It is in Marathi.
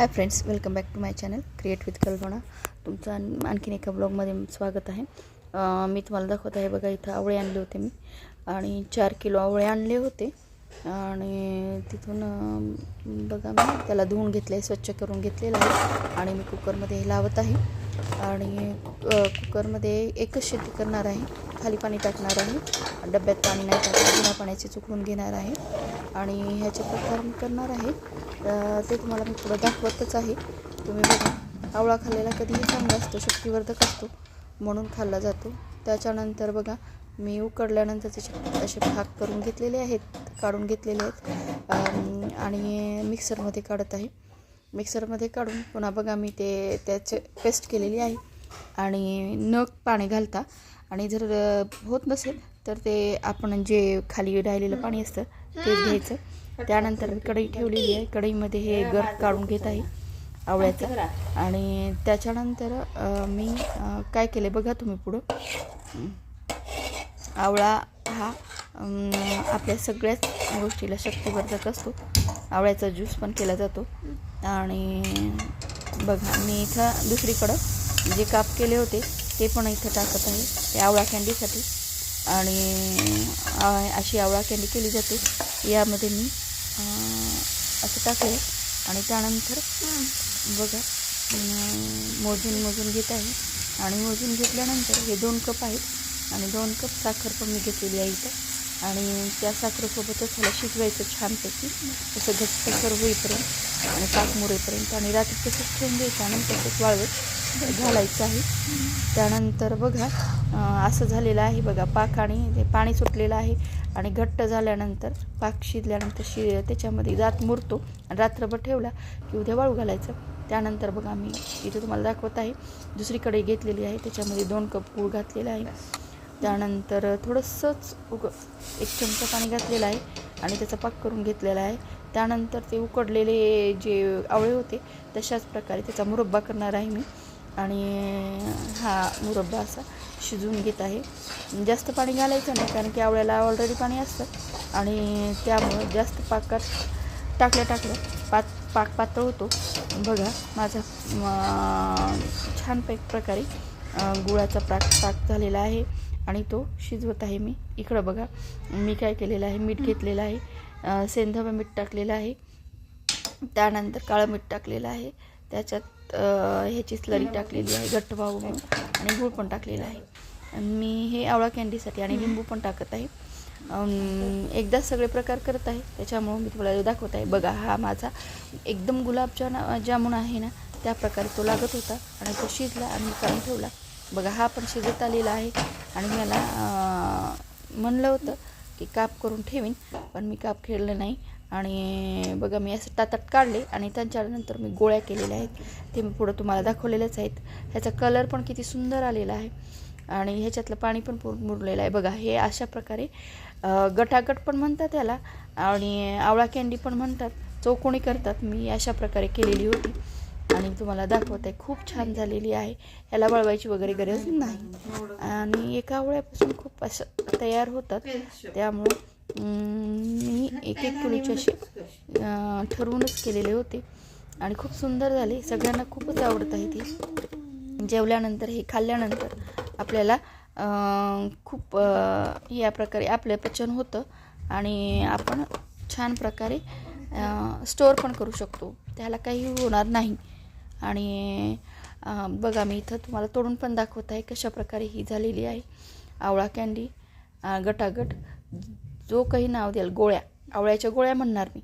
Hi friends welcome back to my channel create with Kalpana तुमचं आणखीन एका ब्लॉगमध्ये स्वागत आहे. मी तुम्हाला दाखवत आहे बघा इथं आवळे आणले होते मी. आणि चार किलो आवळे आणले होते. आणि तिथून बघा मी त्याला धुवून घेतले स्वच्छ करून घेतलेलं आहे. आणि मी कुकरमध्ये हे लावत आहे. आणि कुकरमध्ये एकच शेती करणार आहे. खाली पाणी टाकणार आहे. डब्यात पाणी नाही टाकणार बिना चुकवून घेणार आहे. आणि ह्याचे प्रकार मी करणार आहे. तर ते तुम्हाला मी थोडं दाखवतच आहे. तुम्ही बघा आवळा खाल्लेला कधीही चांगला असतो शक्तिवर्धक असतो म्हणून खाल्ला जातो. त्याच्यानंतर बघा मी उकडल्यानंतर त्याचे असे भाग करून घेतलेले आहेत काढून घेतलेले आहेत. आणि मिक्सरमध्ये काढत आहे. मिक्सरमध्ये काढून पुन्हा बघा मी ते त्याचे पेस्ट केलेली आहे. आणि नख पाणी घालता. आणि जर होत नसेल तर ते आपण जे खाली राहिलेलं पाणी असतं तेच घ्यायचं. त्यानंतर कढई ठेवलेली आहे. कढईमध्ये हे गर्द काढून घेत आहे आवळ्याचा. आणि त्याच्यानंतर मी काय काय आहे बघा तुम्ही पुढं. आवळा हा आपल्या सगळ्याच गोष्टीला शक्तीवर्धक असतो. आवळ्याचा ज्यूस पण केला जातो. आणि बघा मी इथं दुसरीकडं जे काप केले होते ते पण इथं टाकत आहे. ते आवळा कॅन्डीसाठी आणि अशी आवळा कॅन्डी केली जाते. यामध्ये मी असं टाकले आणि त्यानंतर बघा मोजून मोजून घेत आहे. आणि मोजून घेतल्यानंतर हे दोन कप आहेत. आणि दोन कप साखर पण मी घेतलेली आहे इथं. आणि त्या साखरेसोबतच ह्याला शिजवायचं छानपैकी. तसं घट्टसर होईपर्यंत आणि पाक मुरेपर्यंत आणि रात्री तसंच ठेवून द्यायचं आणि तसंच वाळवत. घालायचं आहे. त्यानंतर बघा असं झालेलं आहे बघा पाक आणि ते पाणी सुटलेलं आहे आणि घट्ट झाल्यानंतर पाक शिजल्यानंतर शि त्याच्यामध्ये जात मुरतो आणि रात्रभर ठेवला की उद्या वाळू घालायचं. त्यानंतर बघा मी इथे तुम्हाला दाखवत आहे. दुसरीकडे घेतलेली आहे त्याच्यामध्ये दोन कप गूळ घातलेला आहे. त्यानंतर थोडंसंच उग एक चमचा पाणी घातलेलं आहे आणि त्याचा पाक करून घेतलेला आहे. त्यानंतर ते उकडलेले जे आवळे होते तशाच प्रकारे त्याचा मुरब्बा करणार आहे मी. आणि हा मुरब्बा असा शिजवून घेत आहे. जास्त पाणी घालायचं नाही कारण की आवळ्याला ऑलरेडी पाणी असतं. आणि त्यामुळं जास्त पाकात टाकल्या टाकल्या पात पाक पातळ होतो. बघा माझा छान पैक प्रकारे गुळाचा पाक पाक झालेला आहे. आणि तो शिजवत आहे मी. इकडं बघा मी काय केलेलं आहे? मीठ घेतलेलं आहे. सेंधव मीठ टाकलेलं आहे. त्यानंतर काळं मीठ टाकलेलं आहे. त्याच्यात ह्याची स्लरी टाकलेली आहे घट्ट व्हावं म्हणून आणि गूळ पण टाकलेला आहे. आणि मी हे आवळा कॅन्डीसाठी आणि लिंबू पण टाकत आहे. एकदाच सगळे प्रकार करत आहे. त्याच्यामुळं मी तुम्हाला दाखवत आहे बघा हा माझा एकदम गुलाबजान जामुन आहे ना त्या प्रकारे तो लागत होता. आणि तो शिजला आणि काढून ठेवला. बघा हा पण शिजत आलेला आहे. आणि मला म्हणलं होतं की काप करून ठेवीन पण मी काप खेळलं नाही. आणि बघा मी असं ताटात काढले आणि त्यांच्यानंतर मी गोळ्या केलेल्या आहेत. ते मी पुढं तुम्हाला दाखवलेल्याच आहेत. ह्याचा कलर पण किती सुंदर आलेला आहे. आणि ह्याच्यातलं पाणी पण मुरलेलं आहे. बघा हे अशा प्रकारे गटागट पण म्हणतात त्याला आणि आवळा कॅन्डी पण म्हणतात. चौकोणी करतात. मी अशा प्रकारे केलेली होती. आणि तुम्हाला दाखवत आहे खूप छान झालेली आहे. ह्याला वळवायची वगैरे गरज नाही. आणि एका आवळ्यापासून खूप असं तयार होतात. त्यामुळं मी एक एक किलोचे असे ठरवूनच केलेले होते. आणि खूप सुंदर झाले. सगळ्यांना खूपच आवडत आहे ते. जेवल्यानंतर हे खाल्ल्यानंतर आपल्याला खूप या प्रकारे आपलं पचन होतं. आणि आपण छान प्रकारे स्टोअर पण करू शकतो. त्याला काही होणार नाही. आणि बघा मी इथं तुम्हाला तोडून पण दाखवत आहे कशा प्रकारे ही झालेली आहे. आवळा कॅन्डी गटागट. जो काही नाव द्याल गोळ्या. आवळ्याच्या गोळ्या म्हणणार मी.